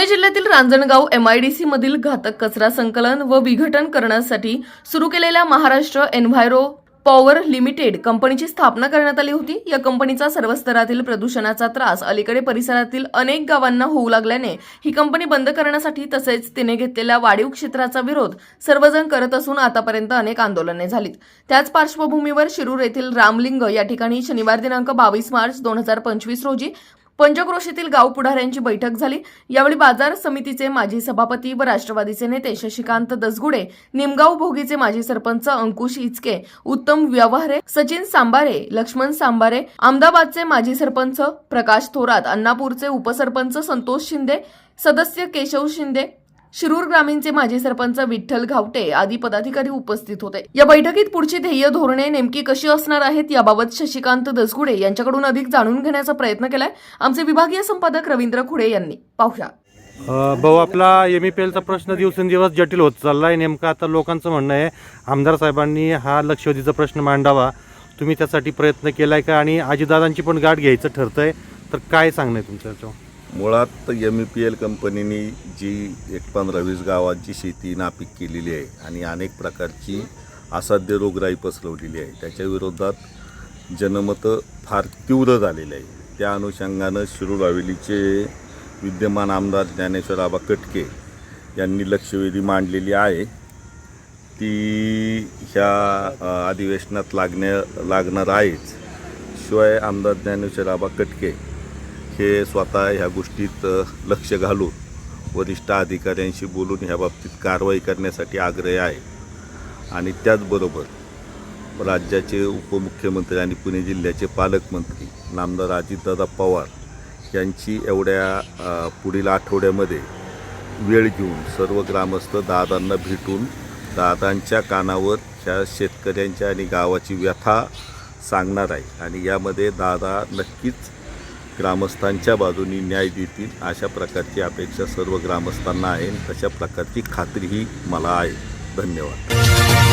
पुणे जिल्ह्यातील रांजणगाव एमआयडीसी मधील घातक कचरा संकलन व विघटन करण्यासाठी सुरू केलेल्या महाराष्ट्र एन्व्हायरो पॉवर लिमिटेड कंपनीची स्थापना करण्यात आली होती. या कंपनीचा सर्व स्तरातील प्रदूषणाचा त्रास अलीकडे परिसरातील अनेक गावांना होऊ लागल्याने ही कंपनी बंद करण्यासाठी तसेच तिने घेतलेल्या वाढीव क्षेत्राचा विरोध सर्वजण करत असून आतापर्यंत अनेक आंदोलने झालीत. त्याच पार्श्वभूमीवर शिरूर येथील रामलिंग या ठिकाणी शनिवार दिनांक बावीस मार्च दोन हजार पंचवीस रोजी पंचक्रोशीतील गाव पुढाऱ्यांची बैठक झाली. यावेळी बाजार समितीचे माजी सभापती व राष्ट्रवादीचे नेते शशिकांत दसगुडे निमगाव भोगीचे माजी सरपंच अंकुश इचके उत्तम व्यवहारे सचिन सांबारे लक्ष्मण सांबारे अहमदाबादचे माजी सरपंच प्रकाश थोरात अण्णापूरचे उपसरपंच संतोष शिंदे सदस्य केशव शिंदे शिरूर ग्रामीणचे माजी सरपंच विठ्ठल घावटे आदी पदाधिकारी उपस्थित होते. या बैठकीत पुढची ध्येय धोरणे नेमकी कशी असणार आहेत याबाबत शशिकांत दसगुडे यांच्याकडून अधिक जाणून घेण्याचा प्रयत्न केलाय. आमचे विभागीय संपादक रवींद्र खुडे यांनी. पाहूया. भाऊ आपला एम ई पी एलचा प्रश्न दिवसेंदिवस जटिल होत चालला आहे नेमकं आता लोकांचं म्हणणं आहे आमदार साहेबांनी हा लक्षवेधीचा प्रश्न मांडावा. तुम्ही त्यासाठी प्रयत्न केला आहे का? आणि आजीदादांची पण गाठ घ्यायचं ठरतं आहे तर काय सांगणं आहे तुमचं याच्यावर? मुळात एम ई पी एल कंपनीने जी एक पंधरा वीस गावांची शेती नापीक केलेली आहे आणि अनेक प्रकारची असाध्य रोगराई पसरवलेली आहे. त्याच्या विरोधात जनमतं फार तीव्र झालेलं आहे. त्या अनुषंगानं शिरूर हवेलीचे विद्यमान आमदार ज्ञानेश्वर आबा कटके यांनी लक्षवेधी मांडलेली आहे. ती ह्या अधिवेशनात लागण्या लागणार आहेच शिवाय आमदार ज्ञानेश्वर आबा कटके हे स्वतः ह्या गोष्टीत लक्ष घालून वरिष्ठ अधिकाऱ्यांशी बोलून ह्या बाबतीत कारवाई करण्यासाठी आग्रही आहे. आणि त्याचबरोबर राज्याचे उपमुख्यमंत्री आणि पुणे जिल्ह्याचे पालकमंत्री नामदार अजितदादा पवार यांची एवढ्या पुढील आठवड्यामध्ये वेळ घेऊन सर्व ग्रामस्थ दादांना भेटून दादांच्या कानावर ह्या शेतकऱ्यांच्या आणि गावाची व्यथा सांगणार आहे. आणि यामध्ये दादा नक्कीच ग्रामस्थांच्या बाजूनी न्याय देतील अशा प्रकारची अपेक्षा सर्व ग्रामस्थांना आहे तशा प्रकारची खात्रीही मला आहे. धन्यवाद.